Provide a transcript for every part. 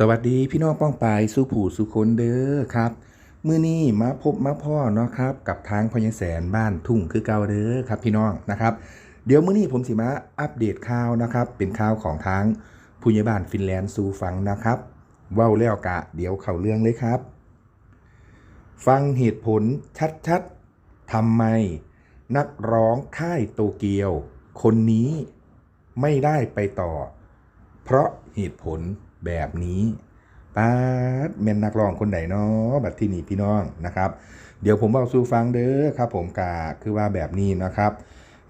สวัสดีพี่น้องป้องปายสุผูสุคนเด้อครับมื้อนี้มาพบมาพ่อเนาะครับกับทางพญแสนบ้านทุ่งคือเก่าเด้อครับพี่น้องนะครับ เดี๋ยวมื้อนี้ผมสิมาอัปเดตข่าวนะครับ เป็นข่าวของทางผู้ใหญ่บ้านฟินแลนด์สู่ฟังนะครับเว้าแล้วกะ เดี๋ยวเข้าเรื่องเลยครับ ฟังเหตุผลชัดๆทำไม นักร้องค่ายโตเกียว คนนี้ไม่ได้ไปต่อ เพราะเหตุผล แบบนี้ป้าดแม่นนักร้องคนใดเนาะบัดที่นี่พี่น้องนะครับ เดี๋ยวผมเอาสู่ฟังเด้อครับ ผมกาคือว่าแบบนี้นะครับ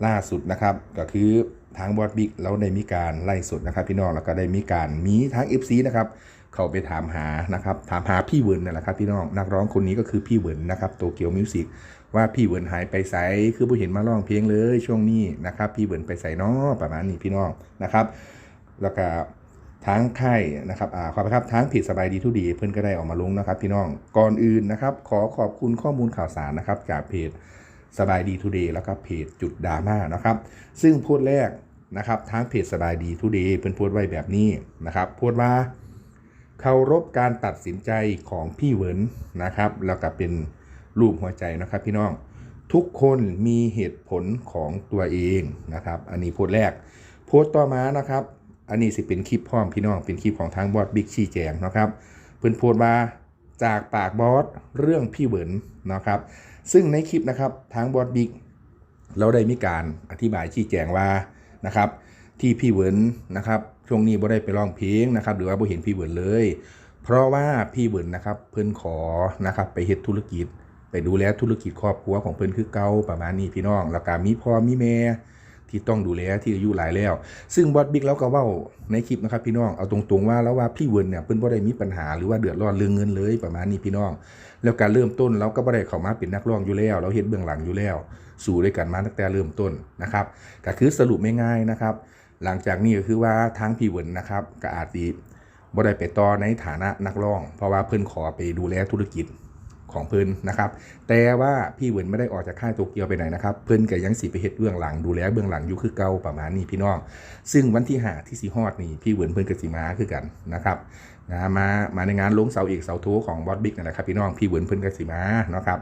ล่าสุดนะครับก็คือทางบอดบิ๊กเราได้มีการไล่สดนะครับ พี่น้องแล้วก็ได้มีการมีทาง FC นะครับเขาไปถามหานะครับถามหาพี่เวิร์นนั่นแหละครับพี่น้องนักร้องคนนี้ก็คือพี่เวิร์นนะครับโตเกียวมิวสิกว่าพี่เวิร์นหายไปไสคือผู้เห็นมาร้องเพลงเลยช่วงนี้นะครับ พี่เวิร์นไปใส่นอประมาณนี้พี่น้องนะครับ แล้วก็ ทางค่ายนะครับอ่าขอบคุณครับทางเพจสบายดีทุดีเพื่อนก็ได้ออกมาลงนะครับพี่น้องก่อนอื่นนะครับ ขอขอบคุณข้อมูลข่าวสารนะครับจากเพจสบายดีทูเดย์แล้วก็เพจจุดดราม่านะครับ ซึ่งโพสต์แรกนะครับทางเพจสบายดีทูเดย์เพิ่อนโพสต์ไว้แบบนี้นะครับโพสต์ว่าเคารพการตัดสินใจของพี่เหวินนะครับ แล้วก็เป็นรูปหัวใจนะครับพี่น้องทุกคนมีเหตุผลของตัวเองนะครับ อันนี้โพสต์แรก โพสต์ต่อมานะครับ อันนี้สิเป็นคลิปพร้อมพี่น้องเป็นคลิปของทางบอสบิ๊กชี้แจงนะครับเพิ่นพสต์ว่าจากปากบอสเรื่องพี่เหวินนะครับ ซึ่งในคลิปนะครับทางบอสบิ๊กเราได้มีการอธิบายชี้แจงว่านะครับที่พี่เหวินนะครับช่วงนี้บ่ได้ไปร้องเพลงนะครับหรือว่าบ่เห็นพี่เหวินเลย เพราะว่าพี่เหวินนะครับเพิ่นขอนะครับไปเฮ็ดธุรกิจ ไปดูแลธุรกิจครอบครัวของเพิ่นคือเก่าประมาณนี้พี่น้องแล้วก็มีพ่อมีแม่ ที่ต้องดูแลที่อายุหลายแล้ว ซึ่งบอสบิ๊กเราก็เว้าในคลิปนะครับพี่น้องเอาตรงๆว่าแล้วว่าพี่เวินเนี่ยเพิ่นบ่ได้มีปัญหาหรือว่าเดือดร้อนเรื่องเงินเลยประมาณนี้พี่น้อง แล้วการเริ่มต้นเราก็บ่ได้เข้ามาเป็นนักร้องอยู่แล้ว เราเฮ็ดเบื้องหลังอยู่แล้ว สู่ด้วยกันมาตั้งแต่เริ่มต้นนะครับก็คือสรุปง่ายๆนะครับ หลังจากนี้ก็คือว่าทางพี่เวินนะครับก็อาจสิบ่ได้ไปต่อในฐานะนักร้อง เพราะว่าเพิ่นขอไปดูแลธุรกิจ ของเพิ่นนะครับ แต่ว่าพี่เหวินไม่ได้ออกจากค่ายโตเกียวไปไหนนะครับ เพิ่นก็ยังสิไปเฮ็ดเบื้องหลังดูแลเบื้องหลังอยู่คือเก่าประมาณนี้พี่น้อง ซึ่งวันที่ห้าที่สีฮอดนี่พี่เหวินเพิ่นก็สิมาคือกันนะครับนะมามาในงานลงเสาเอกเสาโทของบอสบิ๊กนั่นแหละครับพี่น้องพี่เหวินเพิ่นก็สิมานะครับ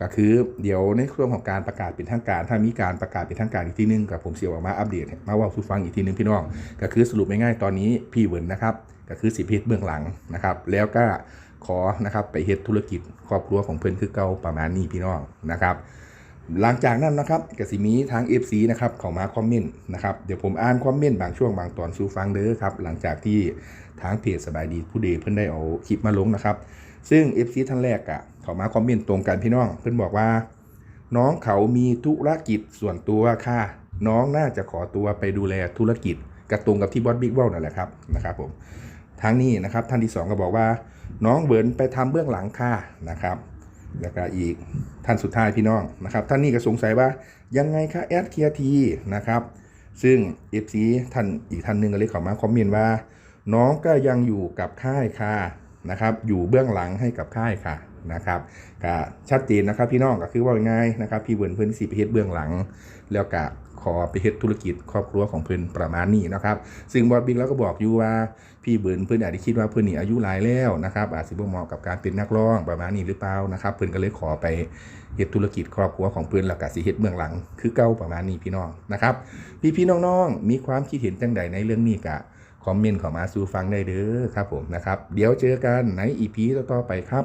ก็คือเดี๋ยวในช่วงของการประกาศเป็นทางการ ถ้ามีการประกาศเป็นทางการอีกทีนึงกับผมเสียวออกมาอัปเดตมาว่าสู่ฟังอีกทีนึงพี่น้อง ก็คือสรุปง่ายๆตอนนี้พี่เวินนะครับก็คือสิเพชรเบื้องหลังนะครับ แล้วก็ ขอนะครับไปเฮ็ดธุรกิจครอบครัวของเพิ่อนคือเก่าประมาณนี้พี่น้องนะครับ หลังจากนั้นนะครับกสิมีทาง FC นะครับเข้ามาคอมเมนต์นะครับเดี๋ยวผมอ่านคอมเมนต์บางช่วงบางตอนสู่ฟังเด้อครับหลังจากที่ทางเพจสบายดีผู้เดเพิ่อนได้เอาคลิปมาลงนะครับ ซึ่ง FC ท่านแรกอะเขามาคอมเมนต์ตรงกันพี่น้อง เพิ่อนบอกว่า น้องเขามีธุรกิจส่วนตัวค่ะน้องน่าจะขอตัวไปดูแลธุรกิจกระตรงกับที่บอสบิ๊กเว่านั่นแหละครับนะครับผม ทางนี้นะครับท่านที่สองก็บอกว่า น้องเบิร์นไปทำเบื้องหลังค่ะนะครับแล้วก็อีกท่านสุดท้ายพี่น้องนะครับ ท่านนี้ก็สงสัยว่ายังไงคะแอดเคียทีนะครับ ซึ่ง FC ท่านอีกท่านหนึ่งก็เลยเขอมาคอมเมนต์ว่า น้องก็ยังอยู่กับค่ายค่ะนะครับ อยู่เบื้องหลังให้กับค่ายค่ะ นะครับก็ชัดเจนนะครับพี่น้องก็คือว่าง่ายนะครับพี่เบิร์นเพิ่นสิไปเฮ็ดเบื้องหลัง แล้วก็ขอไปเฮ็ดธุรกิจครอบครัวของเพิ่นประมาณนี้นะครับ ซึ่งบอสบิ๊กแล้วก็บอกอยู่ว่าพี่เบิร์นเพิ่นอาจจะคิดว่าเพิ่นนี่อายุหลายแล้วนะครับอาจสิบ่เหมาะกับการเป็นนักร้องประมาณนี้หรือเปล่านะครับ เพิ่นก็เลยขอไปเฮ็ดธุรกิจครอบครัวของเพิ่นแล้วก็สิเฮ็ดเบื้องหลัง คือเก่าประมาณนี้พี่น้องนะครับ พี่ๆน้องๆมีความคิดเห็นจังใดในเรื่องนี้กะคอมเมนต์เข้ามาสู่ฟังได้เด้อครับผมนะครับ เดี๋ยวเจอกันในอีพีต่อๆไปครับ